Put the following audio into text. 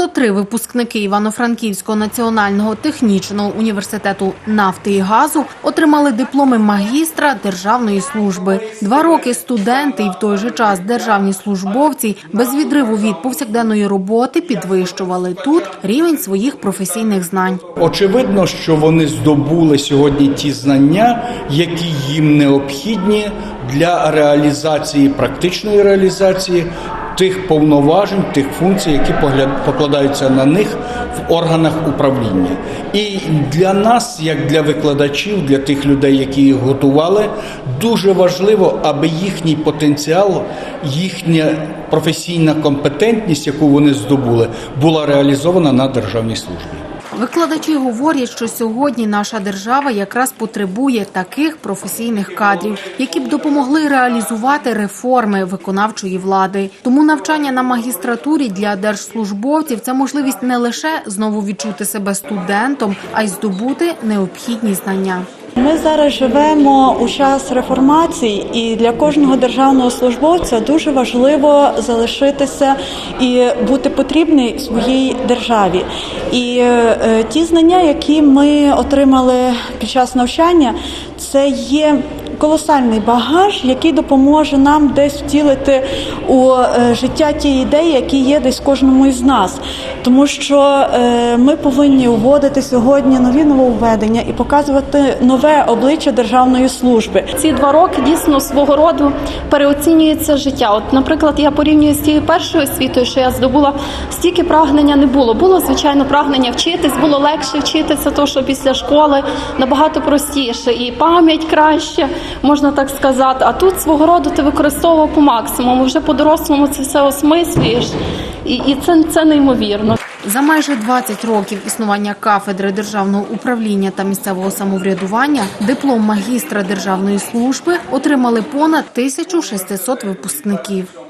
93 випускники Івано-Франківського національного технічного університету нафти і газу отримали дипломи магістра державної служби. Два роки студенти і в той же час державні службовці без відриву від повсякденної роботи підвищували тут рівень своїх професійних знань. Очевидно, що вони здобули сьогодні ті знання, які їм необхідні для реалізації практичної реалізації тих повноважень, тих функцій, які покладаються на них в органах управління. І для нас, як для викладачів, для тих людей, які їх готували, дуже важливо, аби їхній потенціал, їхня професійна компетентність, яку вони здобули, була реалізована на державній службі. Викладачі говорять, що сьогодні наша держава якраз потребує таких професійних кадрів, які б допомогли реалізувати реформи виконавчої влади. Тому навчання на магістратурі для держслужбовців це можливість не лише знову відчути себе студентом, а й здобути необхідні знання. Ми зараз живемо у час реформації, і для кожного державного службовця дуже важливо залишитися і бути потрібний своїй державі. І е, ті знання, які ми отримали під час навчання, це є колосальний багаж, який допоможе нам десь втілити у е, життя ті ідеї, які є десь кожному із нас. Тому що е, ми повинні вводити сьогодні нові нововведення і показувати нове обличчя державної служби. Ці два роки дійсно свого роду переоцінюється життя. От, наприклад, я порівнюю з тією першою освітою, що я здобула, стільки прагнення не було. Було звичайно прагнення вчитись, було легше вчитися, то що після школи набагато простіше, і пам'ять краще, можна так сказати. А тут свого роду ти використовував по максимуму. Вже по-дорослому це все осмислюєш, і, і це, це неймовірно. За майже 20 років існування кафедри державного управління та місцевого самоврядування диплом магістра державної служби отримали понад 1600 випускників.